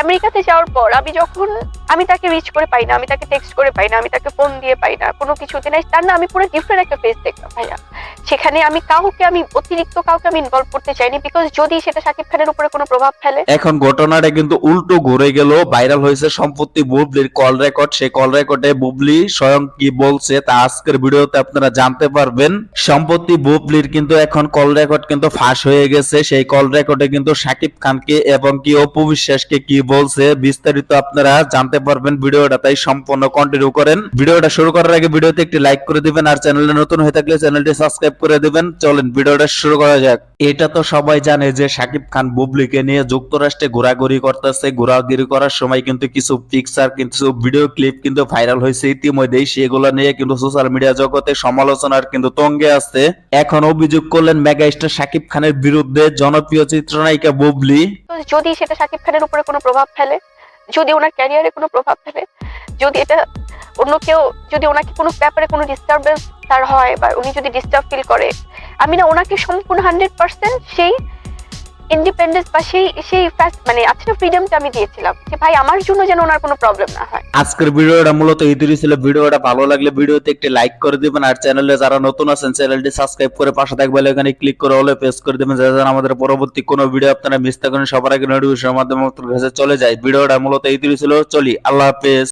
আমেরিকাতে যাওয়ার পর আমি যখন, আমি তাকে রিচ করে পাই না, আমি তাকে টেক্সট করে পাই না, আমি তাকে ফোন দিয়ে পাই না, কোনো কিছুতে নাই, তার না আমি পুরো ডিফারেন্ট একটা ফেস দেখলাম, ভাইয়া। সেখানে আমি কাউকে আমি, অতিরিক্ত কাউকে আমি ইনভলভ করতে চাইনি বিকজ যদি সেটা শাকিব খানের উপরে কোনো প্রভাব ফেলে। এখন ঘটনাটা কিন্তু উল্টো ঘুরে গেল ভাইরাল হয়েছে সম্পত্তি বুবলির কল রেকর্ড সেই কল রেকর্ডে বুবলি স্বয়ং কি বলছে তা আজকের ভিডিওতে আপনারা জানতে পারবেন। সম্পত্তি বুবলির কিন্তু এখন কল রেকর্ড কিন্তু ফাঁস হয়ে গেছে, সেই কল রেকর্ডে কিন্তু সাকিব খানকে এবং কি অপু বিশ্বাসকে কি বলছে, বিস্তারিত আপনারা জানতে পারবেন ভিডিওটা, তাই সম্পূর্ণ কন্টিনিউ করেন। ভিডিওটা শুরু করার আগে ভিডিওতে একটি লাইক করে দিবেন, আর চ্যানেলে নতুন হয়ে থাকলে চ্যানেলটি সাবস্ক্রাইব করে দিবেন। চলেন, ভিডিওটা শুরু করা যাক। এটা তো সবাই জানে যে সাকিব খান বুবলিকে নিয়ে যুক্তরাষ্ট্রে ঘোরাঘুরি করতেছে, ঘোরাঘুরি করার সময় কিন্তু কিছু পিকচার কিছু ভিডিও ক্লিপ কিন্তু ভাইরাল হয়েছে। ইতিমধ্যেই সেগুলো নিয়ে কিন্তু সোশ্যাল মিডিয়া জগতে সমালোচনার কিন্তু তঙ্গে আছে। এখন অভিযোগ করলেন মেগা স্টার সাকিব খানের বিরুদ্ধে জনপ্রিয় চিত্রনায়িকা বুবলি। তো যদি সেটা সাকিব খানের উপরে কোনো প্রভাব ফেলে, যদি ওনার ক্যারিয়ারে কোনো প্রভাব ফেলে, যদি এটা অন্য কেউ, যদি ওনাকে কোনো ব্যাপারে কোনো ডিস্টারবেন্স তার হয় বা উনি যদি ডিস্টার্ব ফিল করে, আমি না ওনাকে সম্পূর্ণ হান্ড্রেড পার্সেন্ট সেই ইন্ডিপেন্ডেন্স বা সেই সেই fast- মানে আছে না ফ্রিডমটা আমি দিয়েছিলাম, যে ভাই আমার জন্য যেন ওনার কোনো প্রবলেম না হয়। আজকের ভিডিওটা মূলত ইতিরি ছিল। ভিডিওটা ভালো লাগলে ভিডিওতে একটি লাইক করে দিবেন, আর চ্যানেলে যারা নতুন আছেন চ্যানেলটি সাবস্ক্রাইব করে পাশে থাকবেন এখানে ক্লিক করে হলে প্রেস করে দিবেন, যাতে আমাদের পরবর্তী কোনো ভিডিও আপনারা মিস থাকেন সবার আগে নোটিফিকেশনের মাধ্যমে আপনার কাছে চলে যায়। ভিডিওটা মূলত ইতিরি ছিল। চলি, আল্লাহ হাফেজ।